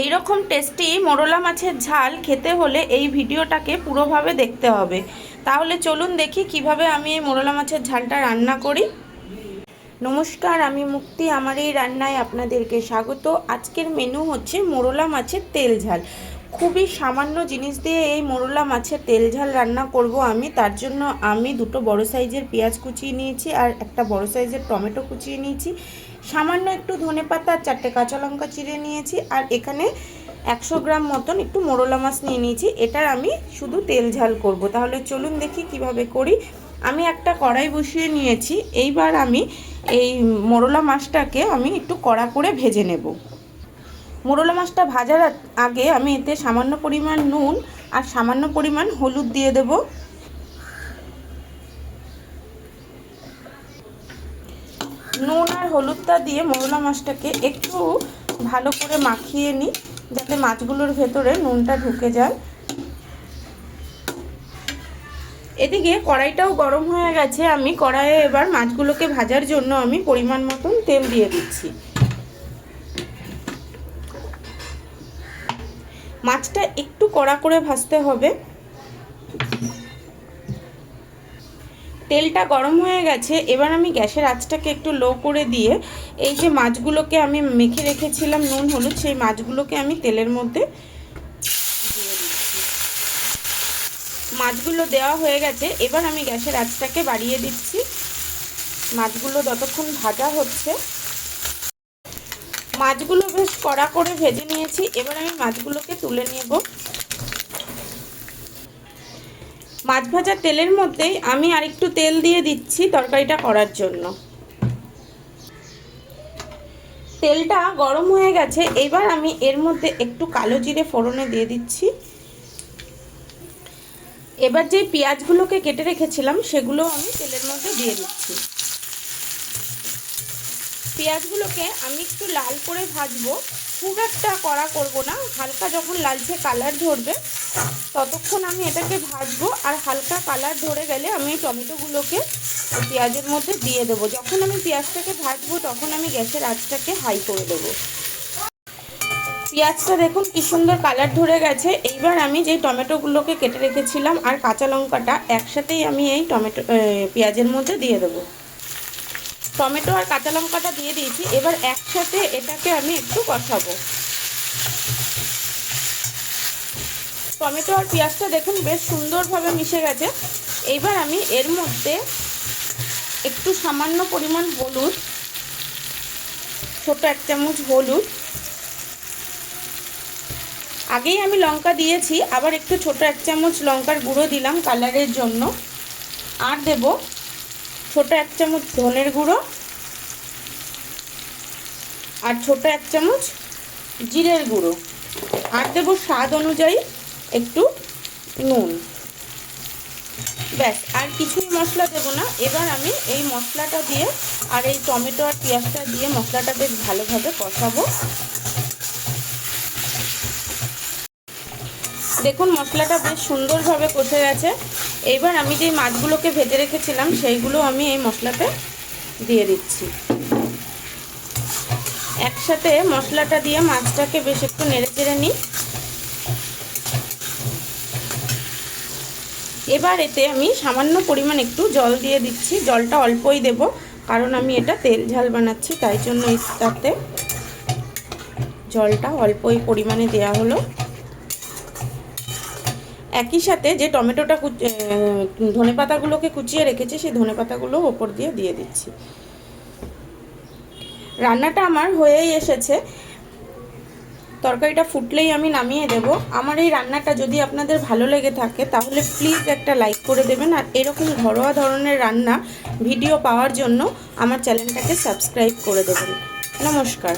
এই রকম টেস্টি মোরলা মাছের ঝাল খেতে হলে এই ভিডিওটাকে পুরোভাবে দেখতে হবে। তাহলে চলুন দেখি কীভাবে আমি এই মোরলা মাছের ঝালটা রান্না করি। নমস্কার, আমি মুক্তি। আমার এই রান্নায় আপনাদেরকে স্বাগত। আজকের মেনু হচ্ছে মোরলা মাছের তেল ঝাল। খুবই সামান্য জিনিস দিয়ে এই মোরলা মাছের তেল ঝাল রান্না করব আমি। তার জন্য আমি দুটো বড় সাইজের পেঁয়াজ কুচিয়ে নিয়েছি আর একটা বড় সাইজের টমেটো কুচিয়ে নিয়েছি। সামান্য একটু ধনে পাতা আর চারটে কাঁচা লঙ্কা চিড়ে নিয়েছি আর এখানে একশো গ্রাম মতন একটু মোরলা মাছ নিয়ে নিয়েছি। এটার আমি শুধু তেল ঝাল করব। তাহলে চলুন দেখি কীভাবে করি। আমি একটা কড়াই বসিয়ে নিয়েছি। এইবার আমি এই মোরলা মাছটাকে আমি একটু কড়া করে ভেজে নেব। মোরলা মাছটা ভাজার আগে আমি এতে সামান্য পরিমাণ নুন আর সামান্য পরিমাণ হলুদ দিয়ে দেব। নুন আর হলুদটা দিয়ে মোরলা মাছটাকে একটু ভালো করে মাখিয়ে নিই যাতে মাছগুলোর ভেতরে নুনটা ঢুকে যায়। এদিকে কড়াইটাও গরম হয়ে গেছে, আমি কড়াইয়ে এবার মাছগুলোকে ভাজার জন্য আমি পরিমাণ মতন তেল দিয়ে দিচ্ছি। মাছটা একটু কড়া করে ভাজতে হবে। তেলটা গরম হয়ে গেছে, এবার আমি গ্যাসের আঁচটাকে একটু লো করে দিয়ে এই যে মাছগুলোকে আমি মেখে রেখেছিলাম নুন, হলুদ, সেই মাছগুলোকে আমি তেলের মধ্যে মাছগুলো দেওয়া হয়ে গেছে, এবার আমি গ্যাসের আঁচটাকে বাড়িয়ে দিচ্ছি। মাছগুলো যতক্ষণ ভাজা হচ্ছে মাছগুলো বেশ কড়া করে ভেজে নিয়েছি। এবার আমি মাছগুলোকে তুলে নেব। মাছ ভাজা তেলের মধ্যেই আমি আরেকটু তেল দিয়ে দিচ্ছি তরকারিটা করার জন্য। তেলটা গরম হয়ে গেছে। এবার আমি এর মধ্যে একটু কালো জিরে ফোড়নে দিয়ে দিচ্ছি। এবার যে পেঁয়াজগুলোকে কেটে রেখেছিলাম সেগুলো আমি তেলের মধ্যে দিয়ে দিচ্ছি। পেঁয়াজগুলোকে আমি একটু লাল করে ভাজবো। খুব একটা কড়া করব না, হালকা যখন লালচে কালার ধরবে, ততক্ষণ আমি এটাকে ভাজবো আর হালকা কালার ধরে গেলে আমি টমেটোগুলোকে পেঁয়াজের মধ্যে দিয়ে দেবো। যখন আমি পেঁয়াজটাকে ভাজবো, তখন আমি গ্যাসের আঁচটাকে হাই করে দেবো। পেঁয়াজটা দেখুন কি সুন্দর কালার ধরে গেছে। এইবার আমি যে টমেটোগুলোকে কেটে রেখেছিলাম আর কাঁচা লঙ্কাটা একসাথেই আমি এই টমেটো পেঁয়াজের মধ্যে দিয়ে দেবো। টমেটো আর কাঁচা লঙ্কাটা দিয়ে দিয়েছি। এবার একসাথে এটাকে আমি একটু কষাবো। টমেটো আর পেঁয়াজটা দেখুন, বেশ সুন্দরভাবে মিশে গেছে। এইবার আমি এর মধ্যে একটু সামান্য পরিমাণ হলুদ, ছোট এক চামচ হলুদ। আগেই আমি লঙ্কা দিয়েছি, আবার একটু ছোট এক চামচ লঙ্কার গুঁড়ো দিলাম কালারের জন্য। আর দেব ছোট এক চামচ ধনের গুঁড়ো আর ছোট এক চামচ জিরের গুঁড়ো। আর দেবো স্বাদ অনুযায়ী একটু নুন। ব্যাস, আর কিছুই মশলা দেবো না। এবার আমি এই মশলাটা দিয়ে আর এই টমেটো আর পেঁয়াজটা দিয়ে মশলাটা বেশ ভালোভাবে কষাবো। দেখুন, মশলাটা বেশ সুন্দরভাবে কষে গেছে। এইবার আমি যে মাছগুলোকে ভেজে রেখেছিলাম, সেইগুলো আমি এই মশলাতে দিয়ে দিচ্ছি। একসাথে মশলাটা দিয়ে মাছটাকে বেশ একটু নেড়ে চেড়ে নিই। এবার এতে আমি সামান্য পরিমাণ একটু জল দিয়ে দিচ্ছি। জলটা অল্পই দেব, কারণ আমি এটা তেল ঝাল বানাচ্ছি, তাই জন্য তাতে জলটা অল্পই পরিমাণে দেয়া হলো। একই সাথে যে টমেটোটা ধনে পাতাগুলোকে কুচিয়ে রেখেছি, সেই ধনে পাতাগুলো ওপর দিয়ে দিয়ে দিচ্ছি। রান্নাটা আমার হয়েই এসেছে। তরকারিটা ফুটলেই আমি নামিয়ে দেব। আমার এই রান্নাটা যদি আপনাদের ভালো লেগে থাকে, তাহলে প্লিজ একটা লাইক করে দেবেন। আর এরকম ঘরোয়া ধরনের রান্না ভিডিও পাওয়ার জন্য আমার চ্যানেলটাকে সাবস্ক্রাইব করে দেবেন। নমস্কার।